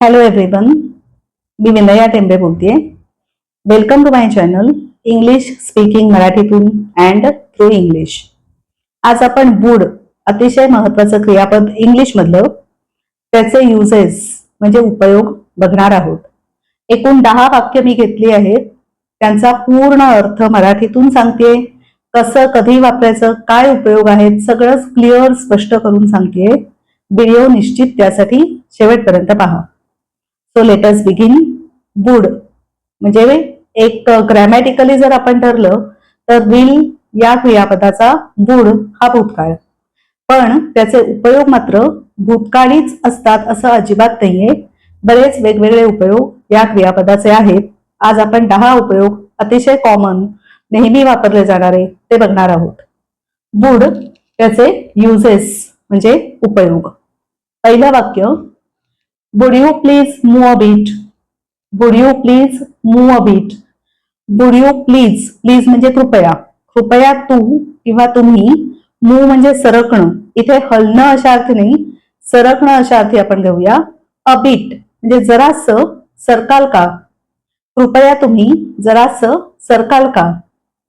Hello everyone मी विनया टेंबे बोलतेय. Welcome to my channel English speaking मराठीतून अँड थ्रू इंग्लिश आज आपण वूड अतिशय महत्वाचं क्रियापद इंग्लिश मधलं त्याचे युजेस म्हणजे उपयोग बघणार आहोत. एकूण दहा वाक्य मी घेतली आहेत. त्यांचा पूर्ण अर्थ मराठीतून सांगते कसं कधी वापरायचं काय उपयोग आहेत सगळंच क्लिअर स्पष्ट करून सांगते व्हिडिओ निश्चित त्यासाठी शेवटपर्यंत पहा. सो लेटस बिगिन वूड म्हणजे एक uh, ग्रॅमॅटिकली जर आपण ठरलं तर विल या क्रियापदाचा वूड हा भूतकाळ. पण त्याचे उपयोग मात्र भूतकाळीच असतात असं अजिबात नाहीये. बरेच वेगवेगळे उपयोग या क्रियापदाचे आहेत. आज आपण दहा उपयोग अतिशय कॉमन नेहमी वापरले जाणारे ते बघणार आहोत. वूड त्याचे युजेस म्हणजे उपयोग. पहिलं वाक्य Would you please move a bit? Would you please move a bit? Would you please? Please म्हणजे कृपया कृपया तू किंवा तुम्ही मूव म्हणजे सरकणं इथे हलणं अशा अर्थी नाही सरकणं अशा अर्थी आपण घेऊया अ बीट म्हणजे जरास सरकाल का कृपया तुम्ही जरास सरकाल का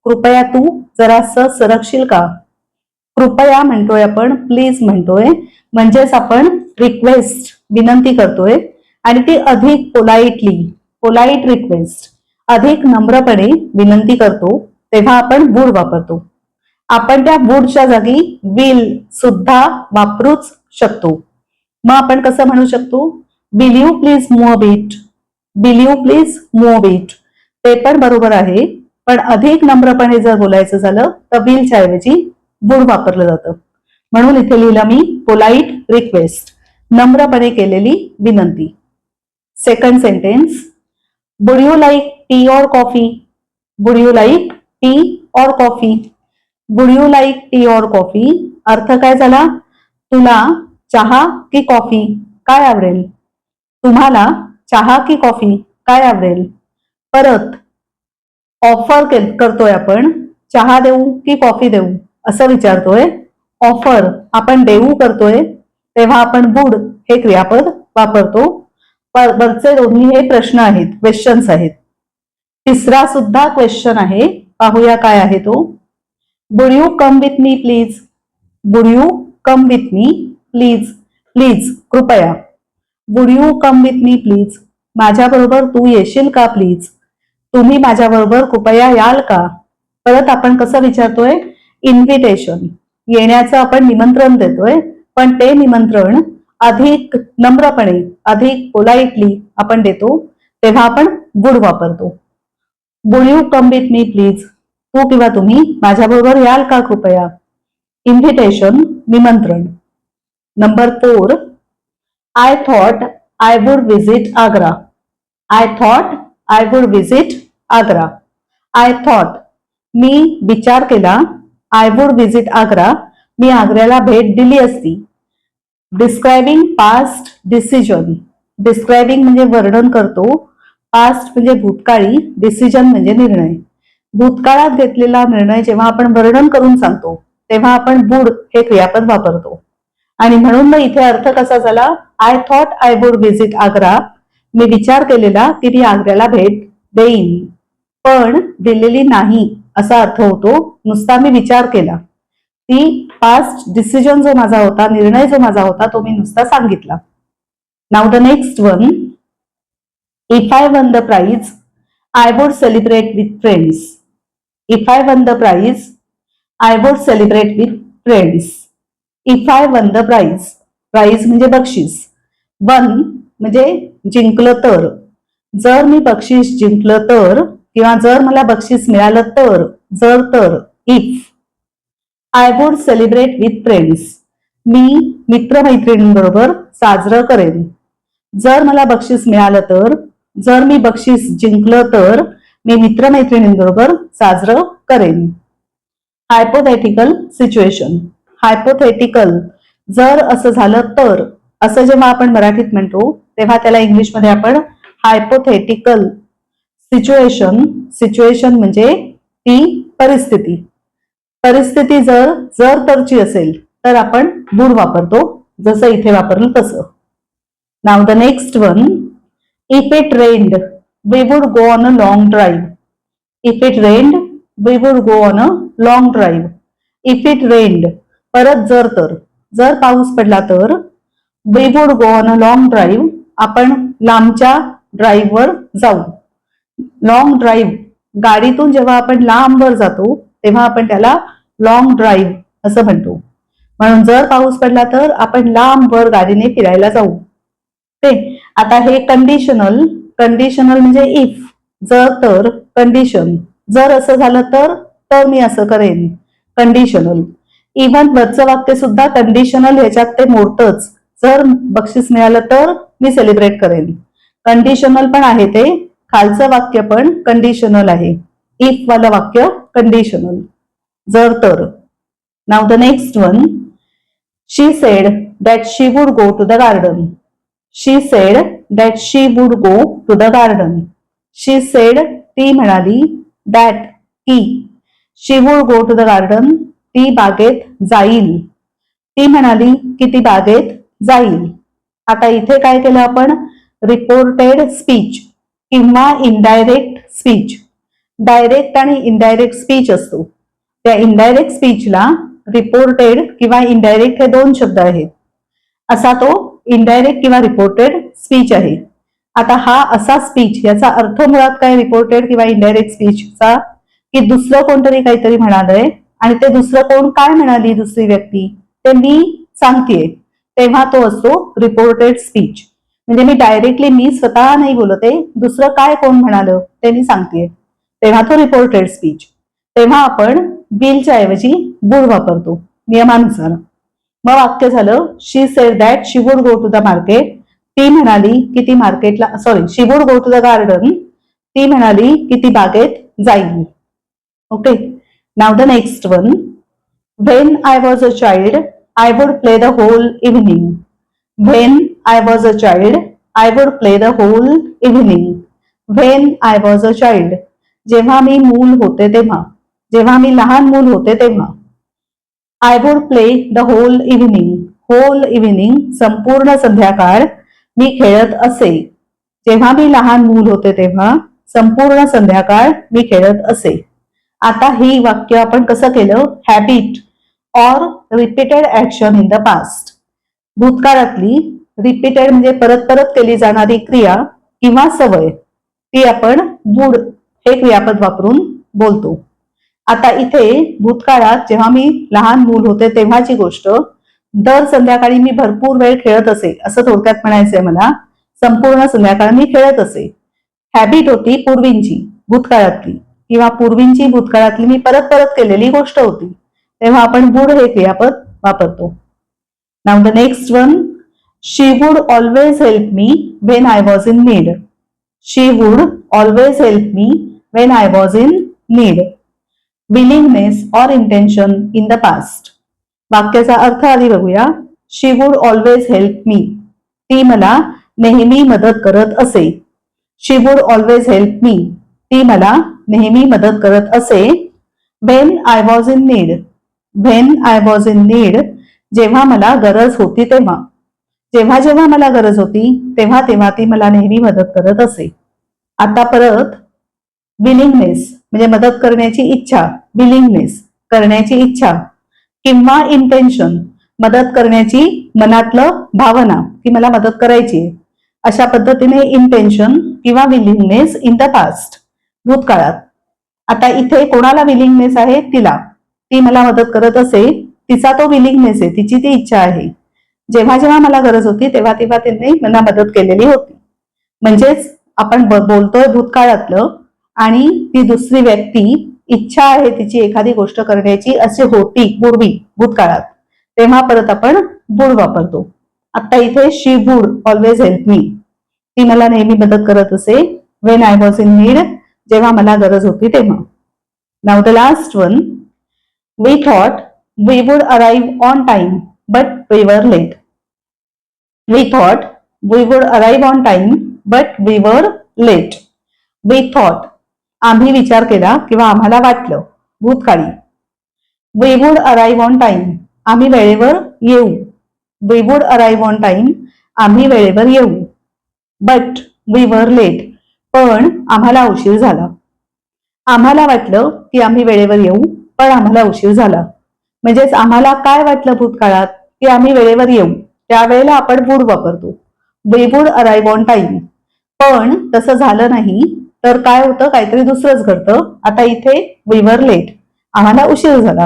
कृपया तू जरास सरकशील का कृपया म्हणतोय आपण प्लीज म्हणतोय म्हणजेच आपण रिक्वेस्ट विनंती करतोय. आणि ती अधिक पोलाइटली पोलाइट रिक्वेस्ट अधिक नम्रपणे विनंती करतो तेव्हा आपण वूड वापरतो. आपण त्या वूडच्या जागी विल सुद्धा वापरूच शकतो. मग आपण कसं म्हणू शकतो? Will you please move it will you please move it ते पण बरोबर आहे. पण अधिक नम्रपणे जर बोलायचं झालं तर विलच्या ऐवजी वूड वापरलं जातं. म्हणून इथे लिहिलं मी पोलाइट रिक्वेस्ट नम्रपणे केलेली विनंती. Second sentence would you like tea or coffee would you like tea or coffee would you like tea or coffee अर्थ काय झाला? तुला चहा की कॉफी काय आवडेल? तुम्हाला चहा की कॉफी काय आवडेल? परत ऑफर करतोय आपण. चहा देऊ की कॉफी देऊ? असं विचारतोय. ऑफर आपण देऊ करतोय तेव्हा आपण वुड हे क्रियापद वापरतो. वरचे दोन्ही हे प्रश्न आहेत क्वेश्चन्स आहेत. तिसरा सुद्धा क्वेश्चन आहे. पाहूया काय आहे तो. Would you come with me please would you come with me please please कृपया. Would you come with me please माझ्याबरोबर तू येशील का प्लीज तुम्ही माझ्याबरोबर कृपया याल का? परत आपण कसं विचारतोय? इन्व्हिटेशन येण्याचं आपण निमंत्रण देतोय. पण ते निमंत्रण अधिक नम्रपणे अधिक पोलाइटली आपण देतो तेव्हा आपण गुड वापरतो. Would you come with me please तू किंवा तुम्ही माझ्याबरोबर याल का कृपया? इन्व्हिटेशन निमंत्रण. Number four I thought I would visit Agra I thought I would visit Agra I thought मी विचार केला आय वुड विजिट आग्रा मी आग्र्याला भेट दिली असती. डिस्क्रायबिंग पास्ट डिसिजन डिस्क्रायबिंग म्हणजे वर्णन करतो. पास्ट म्हणजे भूतकाळी डिसिजन म्हणजे निर्णय. भूतकाळात घेतलेला निर्णय जेव्हा आपण वर्णन करून सांगतो तेव्हा आपण बुड हे क्रियापद वापरतो. आणि म्हणून मग इथे अर्थ कसा झाला? I thought I would visit Agra मी विचार केलेला की मी आग्र्याला भेट देईन. पण दिलेली नाही असा अर्थ होतो. नुसता मी विचार केला. ती पास्ट डिसिजन जो माझा होता निर्णय जो माझा होता तो मी नुसता सांगितला. Now the next one if I won the prize I would celebrate with friends if I won the prize I would celebrate with friends if I won the prize prize म्हणजे बक्षीस. वन म्हणजे जिंकलं तर. जर मी बक्षीस जिंकलं तर किंवा जर मला बक्षीस मिळालं तर जर तर if I would celebrate with friends मी मित्रमैत्रिणींबरोबर साजरं करेन. जर मला बक्षीस मिळालं तर जर मी बक्षीस जिंकलं तर मी मित्रमैत्रिणींबरोबर साजरं करेन. हायपोथेटिकल सिच्युएशन हायपोथेटिकल जर असं झालं तर असं जेव्हा आपण मराठीत म्हणतो तेव्हा त्याला इंग्लिशमध्ये आपण हायपोथेटिकल सिच्युएशन सिच्युएशन म्हणजे ती परिस्थिती. परिस्थिती जर जर तरची असेल तर आपण दूर वापरतो जसं इथे वापरलं तसं. Now the next one if it rained we would go on a long drive if it rained we would go on a long drive if it rained परत जर तर. जर पाऊस पडला तर we would go on a long drive आपण लांबच्या ड्राईव्हवर जाऊ. लॉंग ड्राईव्ह गाडीतून जेव्हा आपण लांबवर जातो तेव्हा आपण त्याला लॉंग ड्राईव्ह असं म्हणतो. म्हणून जर पाऊस पडला तर आपण लांब वर गाडीने फिरायला जाऊ. ते आता हे कंडिशनल कंडिशनल म्हणजे इफ जर तर कंडिशन जर असं झालं तर तर मी असं करेन. कंडिशनल इव्हन वरचं वाक्य सुद्धा कंडिशनल ह्याच्यात ते मोडतच. जर बक्षीस मिळालं तर मी सेलिब्रेट करेन. कंडिशनल पण आहे ते. खालचं वाक्य पण कंडिशनल आहे. इफ वालं वाक्य कंडिशनल जर तर. Now the next one she said that she would go to the garden she said that she would go to the garden she said ती म्हणाली दॅट की she would go to the garden ती बागेत जाईल. ती म्हणाली की ती बागेत जाईल? आता इथे काय केलं आपण? रिपोर्टेड स्पीच किंवा इनडायरेक्ट स्पीच डायरेक्ट आणि इनडायरेक्ट स्पीच असतो. त्या इनडायरेक्ट स्पीचला रिपोर्टेड किंवा इनडायरेक्ट हे दोन शब्द आहेत. असा तो इनडायरेक्ट किंवा रिपोर्टेड स्पीच आहे. आता हा असा स्पीच याचा अर्थ मुळात काय रिपोर्टेड किंवा इनडायरेक्ट स्पीचचा की दुसरं कोणतरी काहीतरी म्हणालंय आणि ते दुसरं कोण काय म्हणाली दुसरी व्यक्ती? ते मी सांगतेय. तेव्हा तो असतो रिपोर्टेड स्पीच म्हणजे मी डायरेक्टली मी स्वतः नाही बोलत दुसरं काय कोण म्हणालं ते मी सांगतेय. तेव्हा तो रिपोर्टेड स्पीच तेव्हा आपण बिलच्या ऐवजी वुड वापरतो नियमानुसार. मग वाक्य झालं she said that she would go to the market ती म्हणाली की ती मार्केटला sorry she would go to the garden ती म्हणाली की ती बागेत जाईल. Okay now the next one when I was a child I would play the whole evening when I was a child I would play the whole evening when I was a child जेव्हा मी मूल होते तेव्हा जेव्हा मी लहान मूल होते तेव्हा I would play the whole evening whole evening संपूर्ण संध्याकाळ मी खेळत असे. जेव्हा मी लहान मूल होते तेव्हा संपूर्ण संध्याकाळ मी खेळत असे. आता ही वाक्य आपण कसं केलं? Habit or repeated action in the past भूतकाळातली repeated म्हणजे परत परत केली जाणारी क्रिया किंवा सवय ती आपण बुड हे क्रियापद वापरून बोलतो. आता इथे भूतकाळात जेव्हा मी लहान मूल होते तेव्हाची गोष्ट दर संध्याकाळी मी भरपूर वेळ खेळत असे असं थोडक्यात म्हणायचंय मला. संपूर्ण संध्याकाळ मी खेळत असे. हॅबिट होती पूर्वींची भूतकाळातली. किंवा पूर्वींची भूतकाळातली मी परत परत केलेली गोष्ट होती. तेव्हा आपण बुड हे क्रियापद वापरतो. Now the next one she would always help me when I was in need she would always help me when I was in need willingness or intention in the past वाक्याचा अर्थ आधी बघूया. She would always help me ती मला नेहमी मदत करत असे. She would always help me ती मला नेहमी मदत करत असे. When I was in need when I was in need जेव्हा मला गरज होती तेव्हा. जेव्हा जेव्हा मला गरज होती तेव्हा तेव्हा ती मला नेहमी मदत करत असे. आता परत विलिंगनेस म्हणजे मदत करण्याची इच्छा विलिंगनेस करण्याची इच्छा किंवा इंटेन्शन मदत करण्याची मनातलं भावना की मला मदत करायची आहे. अशा पद्धतीने इंटेन्शन किंवा विलिंगनेस इन द पास्ट भूतकाळात. आता इथे कोणाला विलिंगनेस आहे? तिला. ती मला मदत करत असे तिचा तो विलिंगनेस आहे तिची ती इच्छा आहे. जेव्हा जेव्हा मला गरज होती तेव्हा तेव्हा त्यांनी मला मदत केलेली होती. म्हणजेच आपण बोलतोय भूतकाळातलं आणि ती दुसरी व्यक्ती इच्छा आहे तिची एखादी गोष्ट करण्याची असे होती पूर्वी भूतकाळात. तेव्हा परत आपण बुड वापरतो. आता इथे she would always help me ती मला नेहमी मदत करत असे. When I was in need जेव्हा मला गरज होती तेव्हा. Now the last one we thought we would arrive on time but we were late we thought we would arrive on time but we were late we thought आम्ही विचार केला किंवा आम्हाला वाटलं भूतकाळी. We would arrive on time आम्ही वेळेवर येऊ. We would arrive on time आम्ही वेळेवर येऊ. बट वी वर लेट पण आम्हाला उशीर झाला. आम्हाला वाटलं की आम्ही वेळेवर येऊ पण आम्हाला उशीर झाला. म्हणजेच आम्हाला काय वाटलं भूतकाळात? की आम्ही वेळेवर येऊ. त्यावेळेला आपण वूड वापरतो. We would arrive on time पण तसं झालं नाही तर काय होतं? काहीतरी दुसरंच घडतं. आता इथे वी वर लेट आम्हाला उशीर झाला.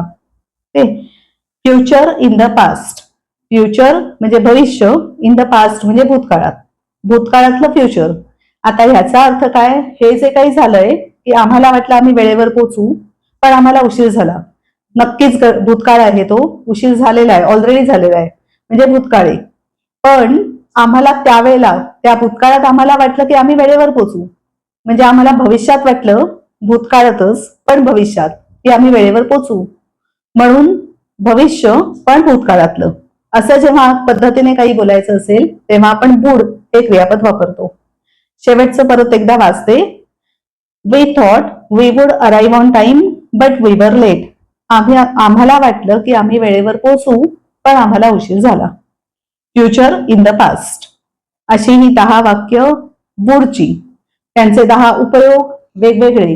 Future in the past future म्हणजे भविष्य इन द पास्ट म्हणजे भूतकाळात. भूतकाळातलं फ्युचर आता ह्याचा अर्थ काय? हे जे काही झालंय की आम्हाला वाटलं आम्ही वेळेवर पोचू पण आम्हाला उशीर झाला. नक्कीच भूतकाळ आहे तो. उशीर झालेला आहे. ऑलरेडी झालेला आहे. म्हणजे भूतकाळी पण आम्हाला त्यावेळेला त्या भूतकाळात आम्हाला वाटलं की आम्ही वेळेवर पोचू. म्हणजे आम्हाला भविष्यात वाटलं भूतकाळातच पण भविष्यात की आम्ही वेळेवर पोचू. म्हणून भविष्य पण भूतकाळातलं. असं जेव्हा पद्धतीने काही बोलायचं असेल तेव्हा आपण वूड हे क्रियापद वापरतो. शेवटचं परत एकदा वाचते. We thought we would arrive on time but we were late आम्ही आम्हाला वाटलं की आम्ही वेळेवर पोचू पण आम्हाला उशीर झाला. फ्युचर इन द पास्ट अशी ही दहा वाक्य वूडची त्यांचे दहा उपयोग वेगवेगळे.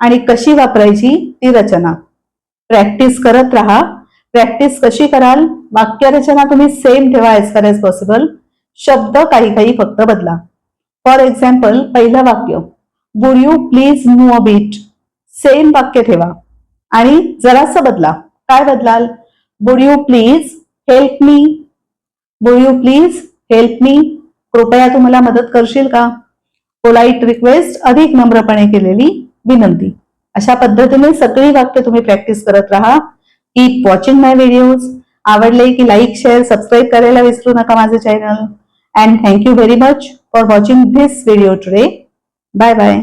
आणि कशी वापरायची ती रचना. प्रॅक्टिस करत राहा. प्रॅक्टिस कशी कराल? वाक्यरचना तुम्ही सेम ठेवा एज फार एज पॉसिबल शब्द काही काही फक्त बदला. फॉर एक्झाम्पल पहिलं वाक्य. Would you please move a bit same वाक्य ठेवा. आणि जरासं बदला. काय बदलाल? Would you please help me would you please help me कृपया तू मला मदत करशील का? पोलाईट रिक्वेस्ट अधिक नम्रपणे केलेली विनंती. अशा पद्धतीने सगळी वाक्य तुम्ही प्रॅक्टिस करत राहा. कीप वॉचिंग माय व्हिडिओज आवडले की लाईक शेअर सबस्क्राईब करायला विसरू नका माझे channel and thank you very much for watching this video today bye bye